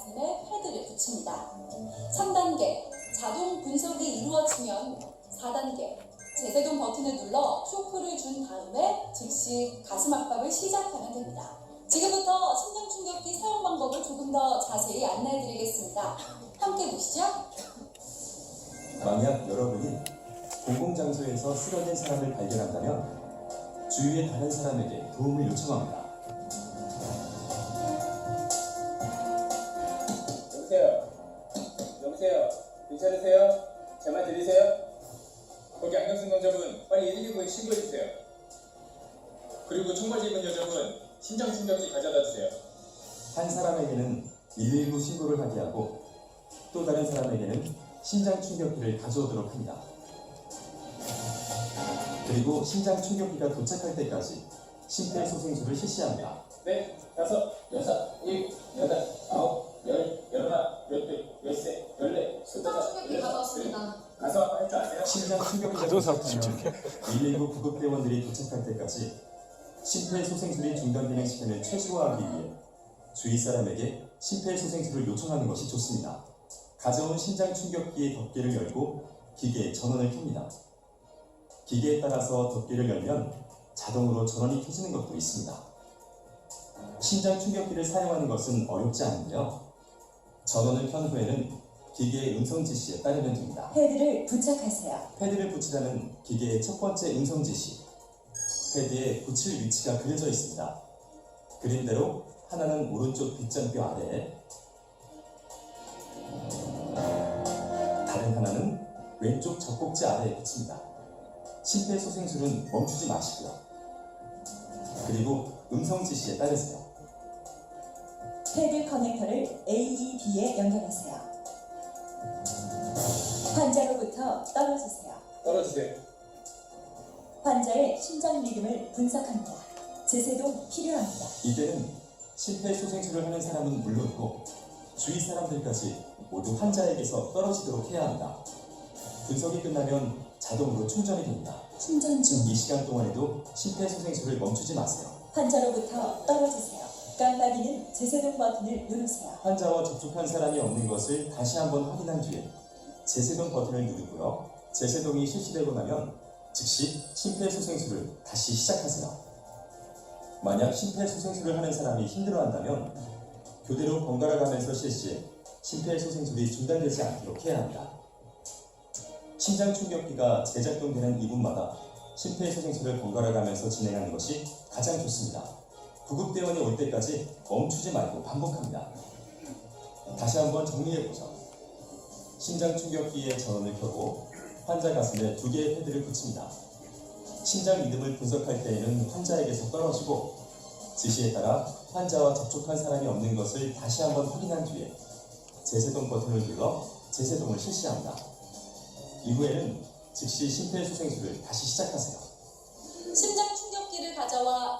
가슴에 패드를 붙입니다. 3단계 자동 분석이 이루어지면 4단계 제세동 버튼을 눌러 쇼크를 준 다음에 즉시 가슴 압박을 시작하면 됩니다. 지금부터 심장 충격기 사용 방법을 조금 더 자세히 안내해 드리겠습니다. 함께 보시죠. 만약 여러분이 공공장소에서 쓰러진 사람을 발견한다면 주위의 다른 사람에게 도움을 요청합니다. 여보세요? 괜찮으세요? 제 말 들리세요? 거기 안경 쓴 남자분 빨리 119에 신고해주세요. 그리고 총바지 입은 여자분 심장 충격기 가져다 주세요. 한 사람에게는 119 신고를 하게 하고 또 다른 사람에게는 심장 충격기를 가져오도록 합니다. 그리고 심장 충격기가 도착할 때까지 심폐소생술을 실시합니다. 네, 다섯, 여섯, 일곱, 여덟, 아홉, 열, 열하나, 열둘, 열세, 열네, 스물다섯, 열여섯, 가서 할줄 아세요? 심장 충격기가 도착하면 119 구급대원들이 도착할 때까지 심폐소생술이 중단되는 시간을 최소화하기 위해 주위 사람에게 심폐소생술을 요청하는 것이 좋습니다. 가져온 심장 충격기의 덮개를 열고 기계에 전원을 켭니다. 기계에 따라서 덮개를 열면 자동으로 전원이 켜지는 것도 있습니다. 심장 충격기를 사용하는 것은 어렵지 않은데요. 전원을 켠 후에는 기계의 음성 지시에 따르면 됩니다. 패드를 부착하세요. 패드를 붙이라는 기계의 첫 번째 음성 지시. 패드에 붙일 위치가 그려져 있습니다. 그림대로 하나는 오른쪽 빗장뼈 아래에, 다른 하나는 왼쪽 젖꼭지 아래에 붙입니다. 심폐소생술은 멈추지 마시고요. 그리고 음성 지시에 따르세요. 패드 커넥터를 AED에 연결하세요. 환자로부터 떨어지세요. 떨어지세요. 환자의 심장 리듬을 분석합니다. 제세동 필요합니다. 이때는 심폐소생술을 하는 사람은 물론이고 주위 사람들까지 모두 환자에게서 떨어지도록 해야 합니다. 분석이 끝나면 자동으로 충전이 됩니다. 충전 중. 이 시간 동안에도 심폐소생술을 멈추지 마세요. 환자로부터 떨어지세요. 깜빡이는 제세동 버튼을 누르세요. 환자와 접촉한 사람이 없는 것을 다시 한번 확인한 뒤에 재세동 버튼을 누르고요. 재세동이 실시되고 나면 즉시 심폐소생술을 다시 시작하세요. 만약 심폐소생술을 하는 사람이 힘들어한다면 교대로 번갈아 가면서 실시해 심폐소생술이 중단되지 않도록 해야 합니다. 심장 충격기가 재작동되는 2분마다 심폐소생술을 번갈아 가면서 진행하는 것이 가장 좋습니다. 구급대원이 올 때까지 멈추지 말고 반복합니다. 다시 한번 정리해보죠. 심장 충격기에 전원을 켜고 환자 가슴에 두 개의 패드를 붙입니다. 심장 리듬을 분석할 때에는 환자에게서 떨어지고 지시에 따라 환자와 접촉한 사람이 없는 것을 다시 한번 확인한 뒤에 재세동 버튼을 눌러 재세동을 실시합니다. 이후에는 즉시 심폐소생술을 다시 시작하세요. 심장 충격기를 가져와